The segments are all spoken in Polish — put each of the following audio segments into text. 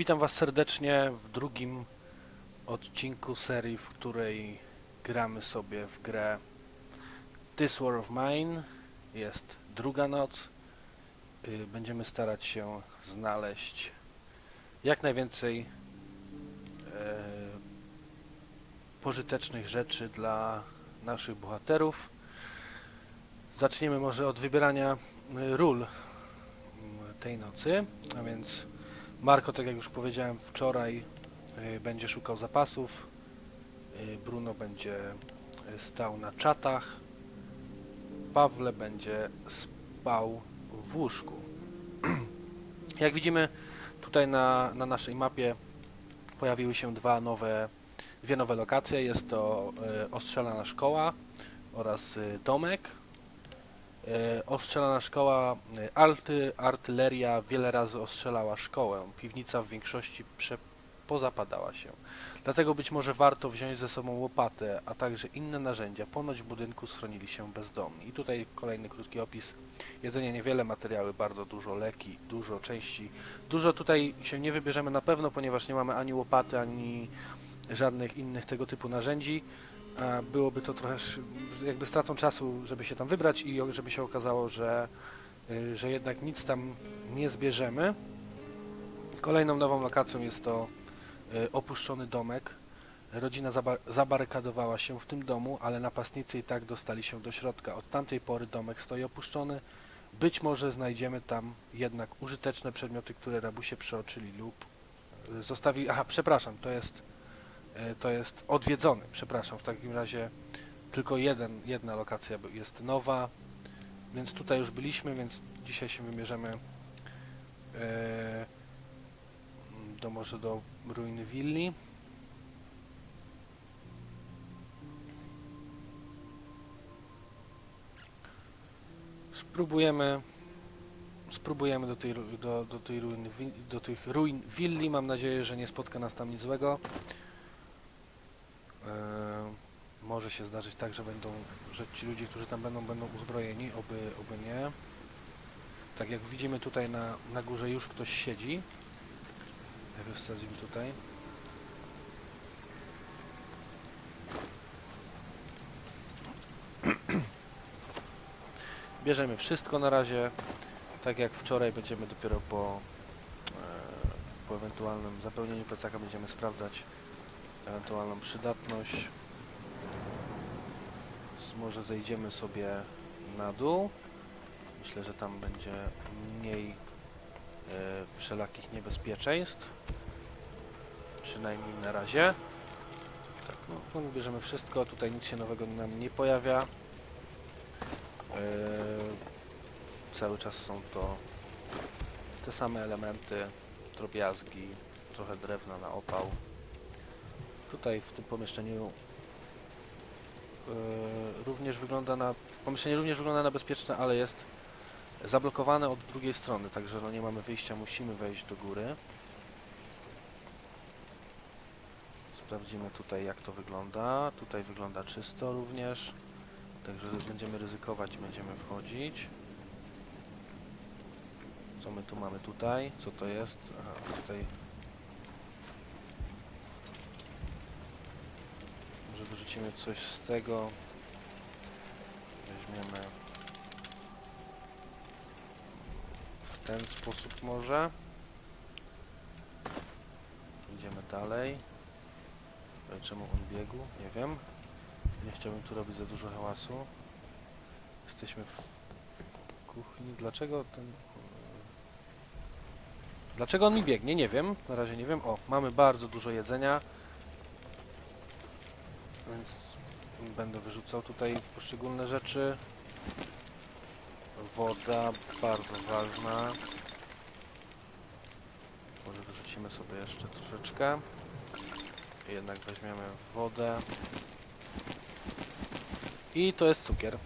Witam Was serdecznie w drugim odcinku serii, w której gramy sobie w grę This War of Mine. Jest druga noc. Y, Będziemy starać się znaleźć jak najwięcej e, pożytecznych rzeczy dla naszych bohaterów. Zaczniemy może od wybierania y, ról mm, tej nocy, a więc Marko, tak jak już powiedziałem wczoraj, y, będzie szukał zapasów. y, Bruno będzie y, stał na czatach. Pawle będzie spał w łóżku. jak widzimy tutaj na, na naszej mapie pojawiły się dwa nowe, dwie nowe lokacje. Jest to ostrzelana szkoła oraz domek. E, Ostrzelana szkoła, e, alty, artyleria wiele razy ostrzelała szkołę. Piwnica w większości pozapadała się. Dlatego być może warto wziąć ze sobą łopatę, a także inne narzędzia. Ponoć w budynku schronili się bezdomni. I tutaj kolejny krótki opis. Jedzenie niewiele, materiały bardzo dużo, leki, dużo części. Dużo tutaj się nie wybierzemy na pewno, ponieważ nie mamy ani łopaty, ani żadnych innych tego typu narzędzi byłoby to trochę jakby stratą czasu, żeby się tam wybrać i żeby się okazało, że, y, że jednak nic tam nie zbierzemy. Kolejną nową lokacją jest to y, opuszczony domek. Rodzina zaba- zabarykadowała się w tym domu, ale napastnicy i tak dostali się do środka. Od tamtej pory domek stoi opuszczony. Być może znajdziemy tam jednak użyteczne przedmioty, które rabusie przeoczyli lub y, zostawili. Aha, przepraszam, to jest to jest odwiedzony, przepraszam, w takim razie tylko jeden, jedna lokacja jest nowa, więc tutaj już byliśmy, więc dzisiaj się wymierzymy e, do może do ruiny willi. Spróbujemy spróbujemy do tej, do, do tej ruiny, wi- do tych ruin willi. Mam nadzieję, że nie spotka nas tam nic złego. Eee, może się zdarzyć tak, że będą, że ci ludzie, którzy tam będą, będą uzbrojeni, oby, oby nie. Tak jak widzimy tutaj na, na górze już ktoś siedzi. Jak już wsadzimy tutaj. Bierzemy wszystko na razie. Tak jak wczoraj będziemy dopiero po, e, po ewentualnym zapełnieniu plecaka będziemy sprawdzać ewentualną przydatność. Może zejdziemy sobie na dół. Myślę, że tam będzie mniej e, wszelakich niebezpieczeństw. Przynajmniej na razie. Tak, no, no bierzemy wszystko. Tutaj nic się nowego nam nie pojawia. E, cały czas są to te same elementy, drobiazgi, trochę drewna na opał. Tutaj w tym pomieszczeniu yy, również wygląda na pomieszczenie również wygląda na bezpieczne, ale jest zablokowane od drugiej strony, także no nie mamy wyjścia, musimy wejść do góry. Sprawdzimy tutaj jak to wygląda. Tutaj wygląda czysto również. Także będziemy ryzykować, będziemy wchodzić. Co my tu mamy tutaj? Co to jest? Aha, tutaj Może wyrzucimy coś z tego. Weźmiemy w ten sposób może. Idziemy dalej. Ale Czemu on biegł? Nie wiem. Nie chciałbym tu robić za dużo hałasu. Jesteśmy w kuchni. Dlaczego ten... Dlaczego on mi biegnie? Nie wiem. Na razie nie wiem. O, mamy bardzo dużo jedzenia. Więc będę wyrzucał tutaj poszczególne rzeczy. Woda, bardzo ważna. Może wyrzucimy sobie jeszcze troszeczkę. Jednak weźmiemy wodę. I to jest cukier.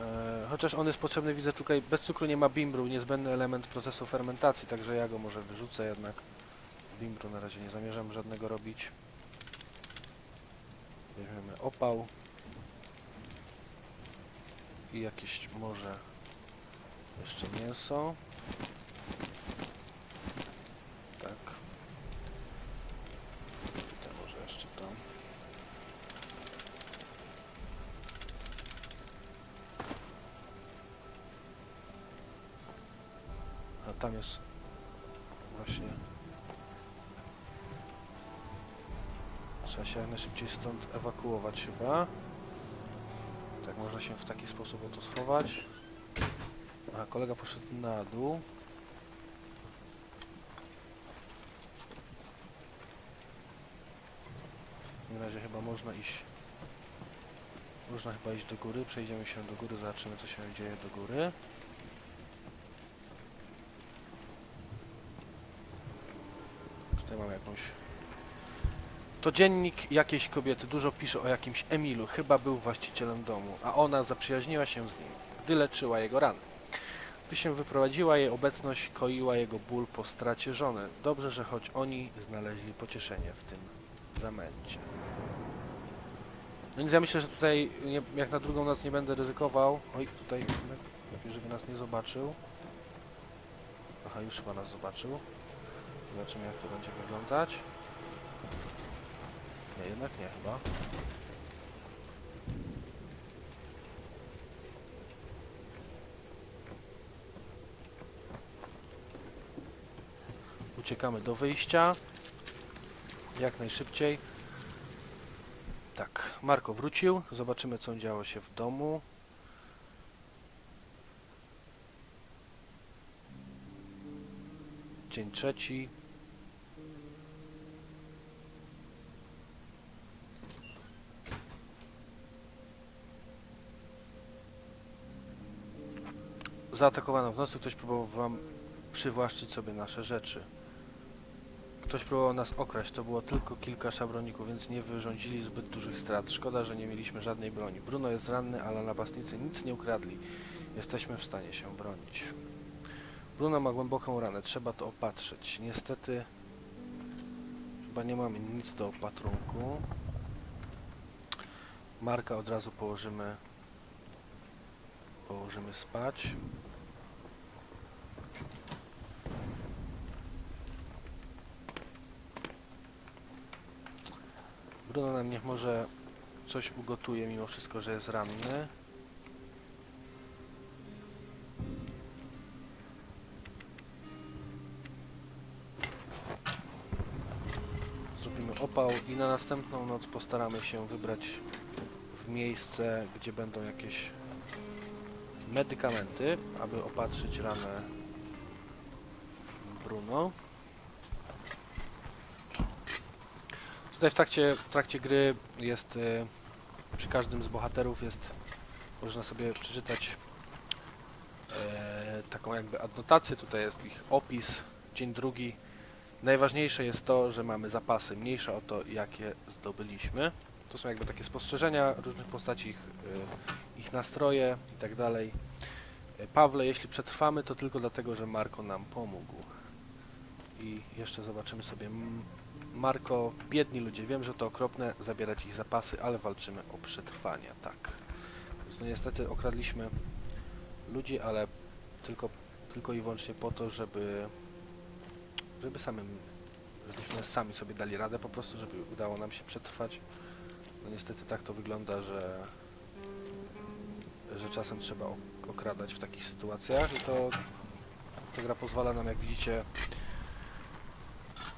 E, chociaż on jest potrzebny, widzę tutaj, bez cukru nie ma bimbru, niezbędny element procesu fermentacji, także ja go może wyrzucę jednak. Bimbru na razie nie zamierzam żadnego robić. Bierzemy opał i jakieś może jeszcze mięso. Tak. To może jeszcze to. A tam jest Trzeba się jak najszybciej stąd ewakuować chyba. Tak, można się w taki sposób oto schować. A kolega poszedł na dół. W razie chyba można iść. Można chyba iść do góry. Przejdziemy się do góry, zobaczymy co się dzieje do góry. Tutaj mamy jakąś... To dziennik jakiejś kobiety. Dużo pisze o jakimś Emilu. Chyba był właścicielem domu, a ona zaprzyjaźniła się z nim, gdy leczyła jego rany. Gdy się wyprowadziła, jej obecność koiła jego ból po stracie żony. Dobrze, że choć oni znaleźli pocieszenie w tym zamęcie. No więc ja myślę, że tutaj nie, jak na drugą noc nie będę ryzykował. Oj, tutaj lepiej, żeby nas nie zobaczył. Aha, już chyba nas zobaczył. Zobaczymy jak to będzie wyglądać. Nie, jednak nie chyba. Uciekamy do wyjścia. Jak najszybciej. Tak, Marko wrócił. Zobaczymy, co działo się w domu. Dzień trzeci. Zaatakowano w nocy. Ktoś próbował wam przywłaszczyć sobie nasze rzeczy. Ktoś próbował nas okraść, to było tylko kilka szabroników, więc nie wyrządzili zbyt dużych strat. Szkoda, że nie mieliśmy żadnej broni. Bruno jest ranny, ale napastnicy nic nie ukradli. Jesteśmy w stanie się bronić. Bruno ma głęboką ranę, trzeba to opatrzyć. Niestety chyba nie mamy nic do opatrunku. Marka od razu położymy położymy spać. Bruno niech może coś ugotuje, mimo wszystko, że jest ranny. Zrobimy opał i na następną noc postaramy się wybrać w miejsce, gdzie będą jakieś medykamenty, aby opatrzyć ranę Bruno. Tutaj w trakcie, w trakcie gry jest y, przy każdym z bohaterów jest można sobie przeczytać e, taką jakby adnotację, tutaj jest ich opis, dzień drugi. Najważniejsze jest to, że mamy zapasy, mniejsza o to jakie zdobyliśmy. To są jakby takie spostrzeżenia różnych postaci, ich, y, ich nastroje i tak dalej. E, Pawle, jeśli przetrwamy, to tylko dlatego, że Marko nam pomógł. I jeszcze zobaczymy sobie Marko, biedni ludzie, wiem, że to okropne zabierać ich zapasy, ale walczymy o przetrwanie, tak. Więc no niestety okradliśmy ludzi, ale tylko, tylko i wyłącznie po to, żeby żeby samym, żebyśmy sami sobie dali radę po prostu, żeby udało nam się przetrwać. No niestety tak to wygląda, że że czasem trzeba ok- okradać w takich sytuacjach i to ta gra pozwala nam, jak widzicie,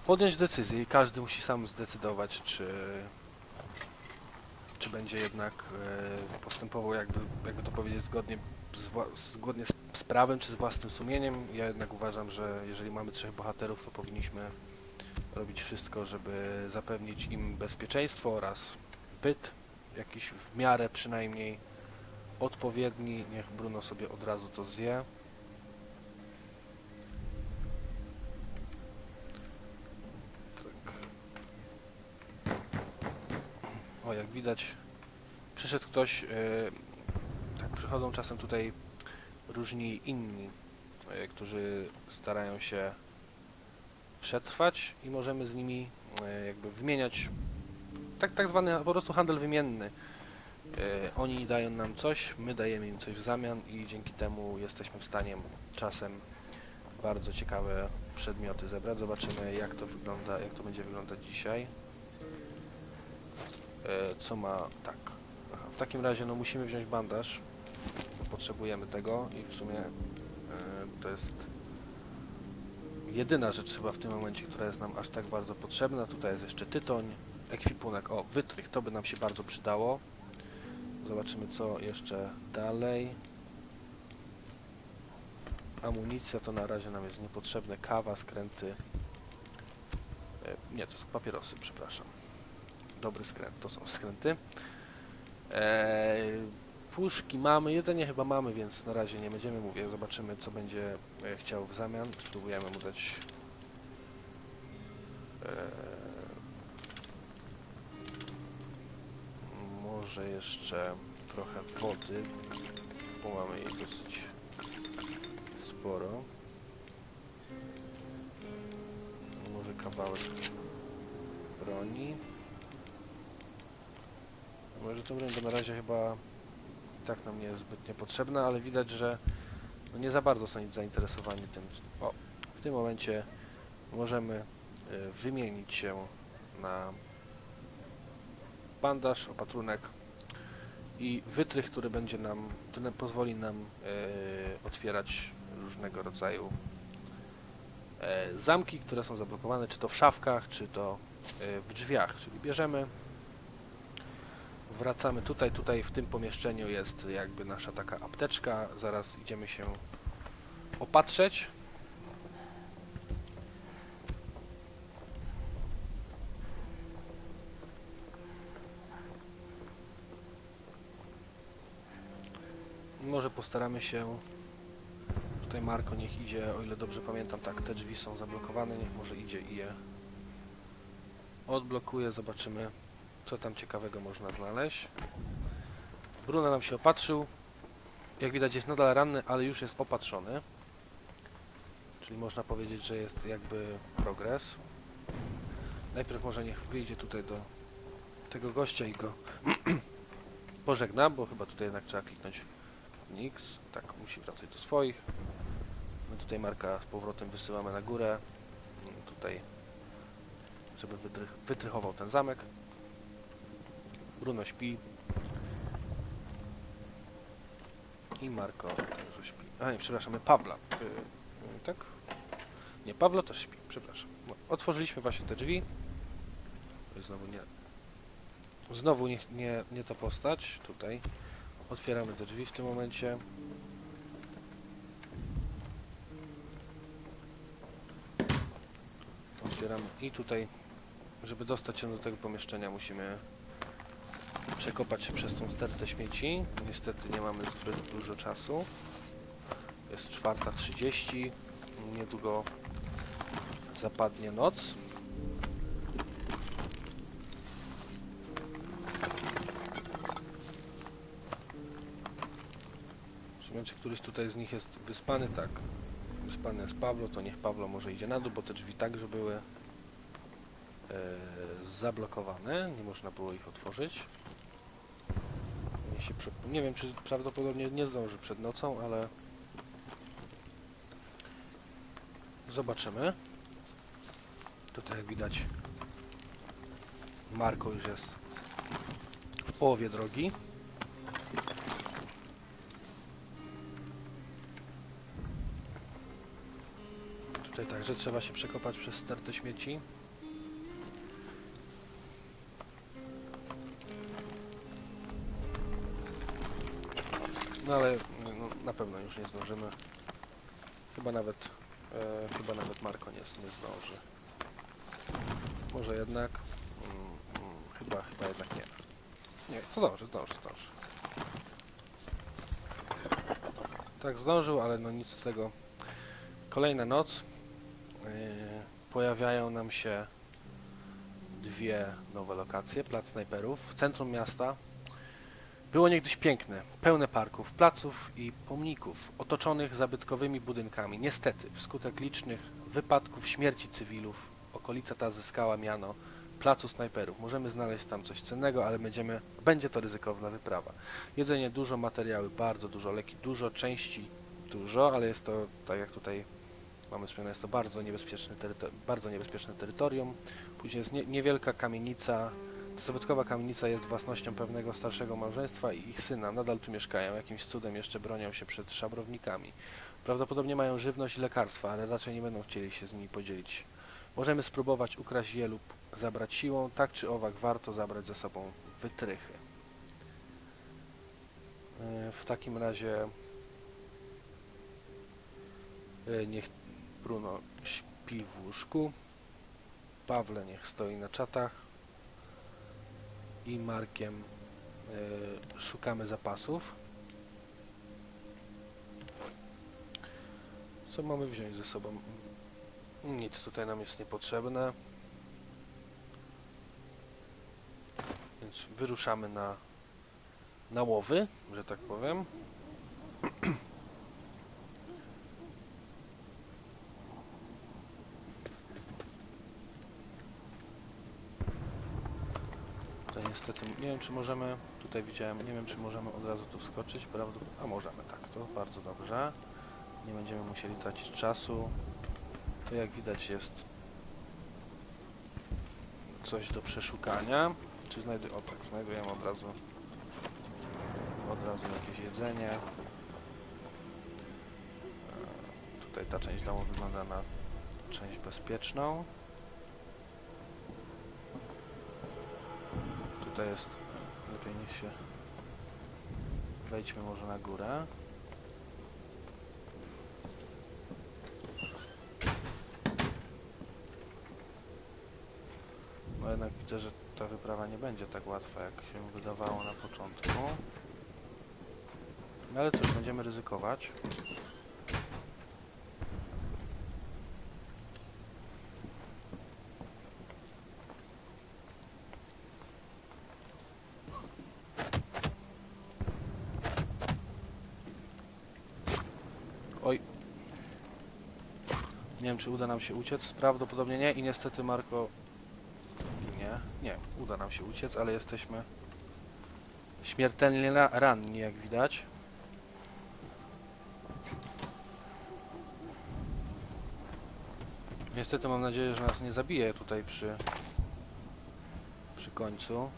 podjąć decyzję i każdy musi sam zdecydować, czy, czy będzie jednak e, postępował, jakby, jakby to powiedzieć, zgodnie z, zgodnie z prawem czy z własnym sumieniem. Ja jednak uważam, że jeżeli mamy trzech bohaterów, to powinniśmy robić wszystko, żeby zapewnić im bezpieczeństwo oraz byt, jakiś w miarę przynajmniej odpowiedni. Niech Bruno sobie od razu to zje. Widać, przyszedł ktoś. e, tak, przychodzą czasem tutaj różni inni, e, którzy starają się przetrwać i możemy z nimi e, jakby wymieniać tak, tak zwany po prostu handel wymienny. Oni dają nam coś, my dajemy im coś w zamian i dzięki temu jesteśmy w stanie czasem bardzo ciekawe przedmioty zebrać. Zobaczymy jak to wygląda, jak to będzie wyglądać dzisiaj. E, co ma... tak. Aha, w takim razie no musimy wziąć bandaż. Potrzebujemy tego i w sumie e, to jest jedyna rzecz chyba w tym momencie, która jest nam aż tak bardzo potrzebna. Tutaj jest jeszcze tytoń, ekwipunek, o wytrych, to by nam się bardzo przydało. Zobaczymy co jeszcze dalej. Amunicja to na razie nam jest niepotrzebne, kawa, skręty. E, nie, to są papierosy, przepraszam. Dobry skręt, to są skręty. E, puszki mamy, jedzenie chyba mamy, więc na razie nie będziemy mówię. Zobaczymy, co będzie e, chciał w zamian. Spróbujemy mu dać. E, może jeszcze trochę wody, bo mamy jej dosyć sporo. Może kawałek broni. Może to bo na razie chyba i tak nam nie jest zbytnio potrzebna, ale widać, że no nie za bardzo są zainteresowani tym. O, w tym momencie możemy y, wymienić się na bandaż, opatrunek i wytrych, który będzie nam, który pozwoli nam y, otwierać różnego rodzaju e, zamki, które są zablokowane, czy to w szafkach, czy to y, w drzwiach, czyli bierzemy Wracamy tutaj, tutaj w tym pomieszczeniu jest jakby nasza taka apteczka. Zaraz idziemy się opatrzeć. I może postaramy się. Tutaj Marko niech idzie, o ile dobrze pamiętam, tak, te drzwi są zablokowane, niech może idzie i je odblokuje, zobaczymy co tam ciekawego można znaleźć. Bruno nam się opatrzył. Jak widać jest nadal ranny, ale już jest opatrzony. Czyli można powiedzieć, że jest jakby progres. Najpierw może niech wyjdzie tutaj do tego gościa i go pożegna, bo chyba tutaj jednak trzeba kliknąć Nix. Tak, musi wracać do swoich. My tutaj Marka z powrotem wysyłamy na górę. Tutaj, żeby wytrych, wytrychował ten zamek. Bruno śpi. I Marko także śpi. A nie, przepraszamy, Pawla. Yy, tak? Nie, Pawlo też śpi, przepraszam. Otworzyliśmy właśnie te drzwi. Znowu nie. Znowu nie, nie, nie ta postać. Tutaj. Otwieramy te drzwi w tym momencie. Otwieramy i tutaj, żeby dostać się do tego pomieszczenia musimy przekopać się przez tą stertę śmieci. Niestety nie mamy zbyt dużo czasu. Jest 4.30. Niedługo zapadnie noc. Czy któryś tutaj z nich jest wyspany. Tak. Wyspany jest Pablo, to niech Pablo może idzie na dół, bo te drzwi także były zablokowane. Nie można było ich otworzyć. Nie wiem, czy prawdopodobnie nie zdąży przed nocą, ale zobaczymy. Tutaj jak widać Marko już jest w połowie drogi. Tutaj także trzeba się przekopać przez stertę śmieci. No ale no, na pewno już nie zdążymy. Chyba nawet e, chyba nawet Marko nie, nie zdąży. Może jednak. Mm, mm, chyba, chyba jednak nie. Nie, zdąży, zdąży, zdąży. Tak zdążył, ale no nic z tego. Kolejna noc. Yy, pojawiają nam się dwie nowe lokacje. Plac Snajperów centrum miasta. Było niegdyś piękne, pełne parków, placów i pomników, otoczonych zabytkowymi budynkami. Niestety, wskutek licznych wypadków śmierci cywilów, okolica ta zyskała miano placu snajperów. Możemy znaleźć tam coś cennego, ale będziemy, będzie to ryzykowna wyprawa. Jedzenie dużo, materiały bardzo dużo, leki dużo, części dużo, ale jest to, tak jak tutaj mamy wspomniane, jest to bardzo niebezpieczne, bardzo niebezpieczne terytorium. Później jest nie, niewielka kamienica, zabytkowa kamienica jest własnością pewnego starszego małżeństwa i ich syna. Nadal tu mieszkają. Jakimś cudem jeszcze bronią się przed szabrownikami. Prawdopodobnie mają żywność i lekarstwa, ale raczej nie będą chcieli się z nimi podzielić. Możemy spróbować ukraść je lub zabrać siłą. Tak czy owak warto zabrać ze sobą wytrychy. E, W takim razie e, niech Bruno śpi w łóżku. Pawle niech stoi na czatach. I Markiem e, szukamy zapasów. Co mamy wziąć ze sobą? Nic tutaj nam jest niepotrzebne. Więc wyruszamy na, na łowy, że tak powiem. niestety nie wiem czy możemy, tutaj widziałem, nie wiem czy możemy od razu tu wskoczyć, prawdopodobnie, a możemy tak, to bardzo dobrze. Nie będziemy musieli tracić czasu. To jak widać jest coś do przeszukania. Czy znajduję, o tak, znajdujemy od razu od razu jakieś jedzenie. E, Tutaj ta część domu wygląda na część bezpieczną. Tutaj jest, lepiej niech się, wejdźmy może na górę. No jednak widzę, że ta wyprawa nie będzie tak łatwa, jak się wydawało na początku. No ale cóż, będziemy ryzykować. Oj. Nie wiem, czy uda nam się uciec. Prawdopodobnie nie i niestety Marko ginie. Nie, uda nam się uciec, ale jesteśmy śmiertelnie ra- ranni, jak widać. Niestety mam nadzieję, że nas nie zabije tutaj przy przy końcu.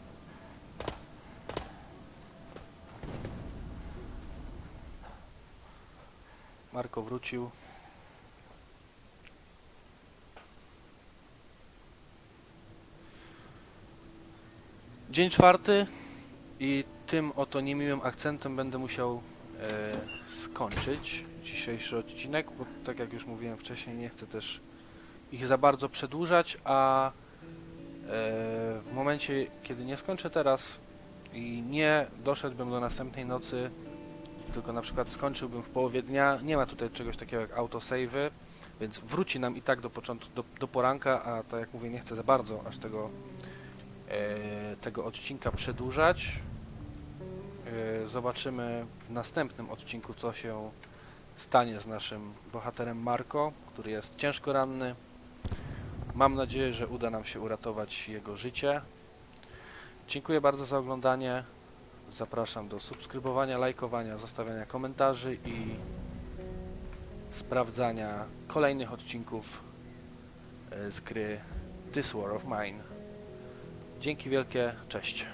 Marko wrócił. Dzień czwarty i tym oto niemiłym akcentem będę musiał e, skończyć dzisiejszy odcinek, bo tak jak już mówiłem wcześniej, nie chcę też ich za bardzo przedłużać, a e, w momencie, kiedy nie skończę teraz i nie doszedłbym do następnej nocy, tylko na przykład skończyłbym w połowie dnia, nie ma tutaj czegoś takiego jak autosave'y, więc wróci nam i tak do, początku, do, do poranka, a tak jak mówię, nie chcę za bardzo aż tego, tego odcinka przedłużać. E, zobaczymy w następnym odcinku, co się stanie z naszym bohaterem Marco, który jest ciężko ranny. Mam nadzieję, że uda nam się uratować jego życie. Dziękuję bardzo za oglądanie. Zapraszam do subskrybowania, lajkowania, zostawiania komentarzy i sprawdzania kolejnych odcinków e, z gry This War of Mine. Dzięki wielkie, cześć.